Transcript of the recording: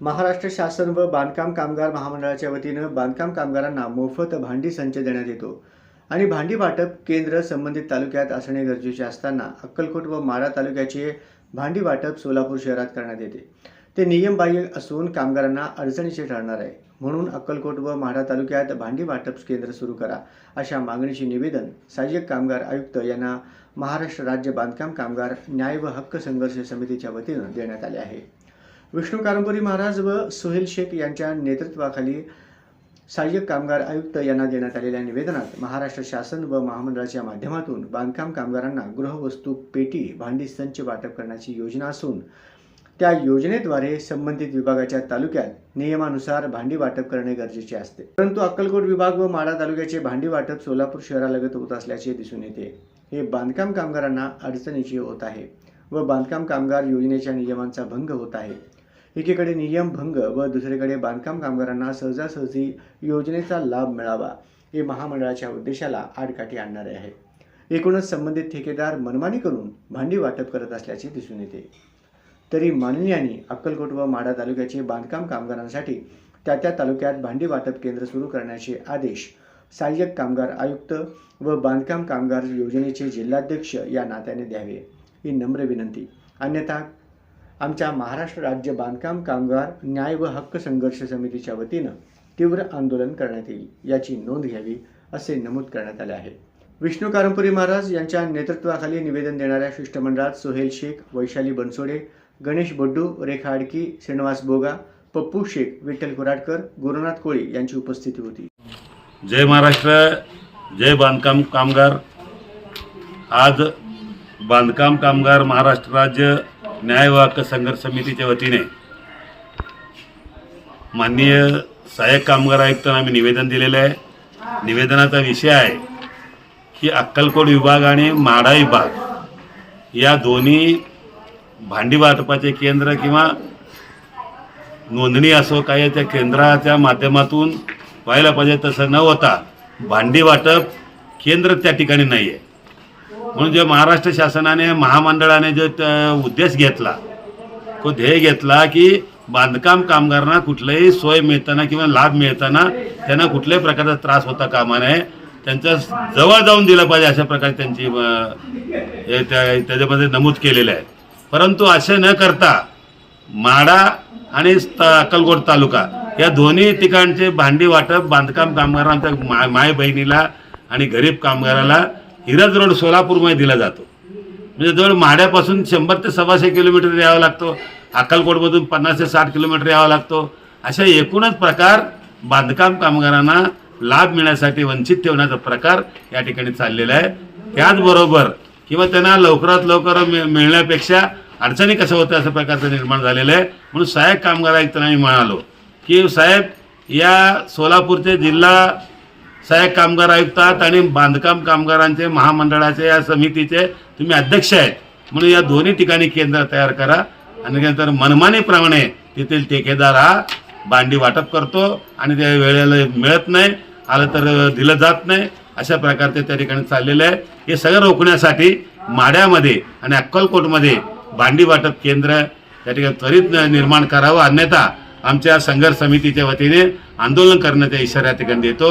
महाराष्ट्र शासन व बांधकाम कामगार महामंडळाच्या वतीनं बांधकाम कामगारांना मोफत भांडी संच देण्यात येतो. आणि भांडी वाटप केंद्र संबंधित तालुक्यात असणे गरजेचे असताना अक्कलकोट व माढा तालुक्याचे भांडी वाटप सोलापूर शहरात करण्यात येते. ते नियमबाह्य असून कामगारांना अडचणीचे ठरणार आहे. म्हणून अक्कलकोट व माढा तालुक्यात भांडी वाटप केंद्र सुरू करा अशा मागणीचे निवेदन सहाय्यक कामगार आयुक्त यांना महाराष्ट्र राज्य बांधकाम कामगार न्याय व हक्क संघर्ष समितीच्या वतीनं देण्यात आले आहे. विष्णू कारंपुरी महाराज व सुहेल शेख यांच्या नेतृत्वाखाली सहाय्यक कामगार आयुक्त यांना देण्यात आलेल्या निवेदनात महाराष्ट्र शासन व महामंडळाच्या माध्यमातून बांधकाम कामगारांना गृहवस्तू पेटी भांडी संच वाटप करण्याची योजना असून त्या योजनेद्वारे संबंधित विभागाच्या तालुक्यात नियमानुसार भांडी वाटप करणे गरजेचे असते. परंतु अक्कलकोट विभाग व माढा तालुक्याचे भांडी वाटप सोलापूर शहरालगत होत असल्याचे दिसून येते. हे बांधकाम कामगारांना अडचणीचे होत आहे व बांधकाम कामगार योजनेच्या नियमांचा भंग होत आहे. एकीकडे नियम भंग व दुसरीकडे बांधकाम कामगारांना सहजासहजी योजनेचा लाभ मिळावा हे महामंडळाच्या उद्देशाला आडकाठी आणणारे आहे. एकूणच संबंधित ठेकेदार मनमानी करून भांडी वाटप करत असल्याचे दिसून येते. तरी माननीयांनी अक्कलकोट व माढा तालुक्याचे बांधकाम कामगारांसाठी त्या त्या तालुक्यात भांडी वाटप केंद्र सुरू करण्याचे आदेश सहाय्यक कामगार आयुक्त व बांधकाम कामगार योजनेचे जिल्हाध्यक्ष या नात्याने द्यावे ही नम्र विनंती. अन्यथा आमच्या महाराष्ट्र राज्य बांधकाम कामगार न्याय व हक्क संघर्ष समितीच्या वतीनं तीव्र आंदोलन करण्यात येईल याची नोंद घ्यावी असे नमूद करण्यात आले आहे. विष्णू कारंपुरी महाराज यांच्या नेतृत्वाखाली निवेदन देणाऱ्या शिष्टमंडळात सोहेल शेख वैशाली बनसोडे गणेश बड्डू रेखा आडकी श्रीनिवास बोगा पप्पू शेख विठ्ठल कुराडकर गुरुनाथ कोळी यांची उपस्थिती होती. जय महाराष्ट्र जय बांधकाम कामगार. आज बांधकाम कामगार महाराष्ट्र राज्य न्याय व हक्क संघर्ष समितीच्या वतीने माननीय सहाय्यक कामगार आयुक्तांना आम्ही निवेदन दिलेलं आहे. निवेदनाचा विषय आहे की अक्कलकोट विभाग आणि माडा विभाग या दोन्ही भांडी वाटपाचे केंद्र किंवा नोंदणी असो काही त्या केंद्राच्या माध्यमातून व्हायला पाहिजे तसं न होता भांडी वाटप केंद्र त्या ठिकाणी नाही आहे म्हणून जे महाराष्ट्र शासनाने महामंडळाने जो उद्देश घेतला तो ध्येय घेतला की बांधकाम कामगारांना कुठलंही सोय मिळताना किंवा लाभ मिळताना त्यांना कुठल्याही प्रकारचा त्रास होता कामा नये. त्यांच्या जवळ जाऊन दिलं पाहिजे अशा प्रकारे त्यांची हे त्या- त्याच्यामध्ये नमूद केलेलं आहे. परंतु असे न करता माडा आणि अक्कलकोट तालुका या दोन्ही ठिकाणचे भांडी वाटप बांधकाम कामगारांच्या मा माय बहिणीला आणि गरीब कामगाराला हिरज रोड सोलापूरमध्ये दिला जातो. म्हणजे जवळ माड्यापासून शंभर ते सव्वाशे किलोमीटर यावं लागतो. अक्कलकोटमधून पन्नास ते साठ किलोमीटर यावं लागतो. अशा एकूणच प्रकार बांधकाम कामगारांना लाभ मिळण्यासाठी वंचित ठेवण्याचा प्रकार या ठिकाणी चाललेला आहे. त्याचबरोबर किंवा त्यांना लवकरात लवकर मिळ- मिळण्यापेक्षा अडचणी कसं होत्या अशा प्रकारचं निर्माण झालेलं आहे. म्हणून सहाय्यक कामगार आयुक्तांना मी म्हणालो की साहेब या सोलापूरचे जिल्हा सहाय्यक कामगार आयुक्त आणि बांधकाम कामगारांचे महामंडळाचे या समितीचे तुम्ही अध्यक्ष आहेत. म्हणून या दोन्ही ठिकाणी केंद्र तयार करा. आणि नंतर मनमानीप्रमाणे तेथील ठेकेदार हा भांडी वाटप करतो आणि त्या वेळेला मिळत नाही आलं तर दिलं जात नाही. अशा प्रकारचे त्या ठिकाणी चाललेलं आहे. हे सगळं रोखण्यासाठी माड्यामध्ये आणि अक्कलकोटमध्ये भांडी वाटप केंद्र त्या ठिकाणी त्वरित निर्माण करावं. अन्यथा आमच्या संघर्ष समितीच्या वतीने आंदोलन करण्याचा इशारा ठिकाणी देतो.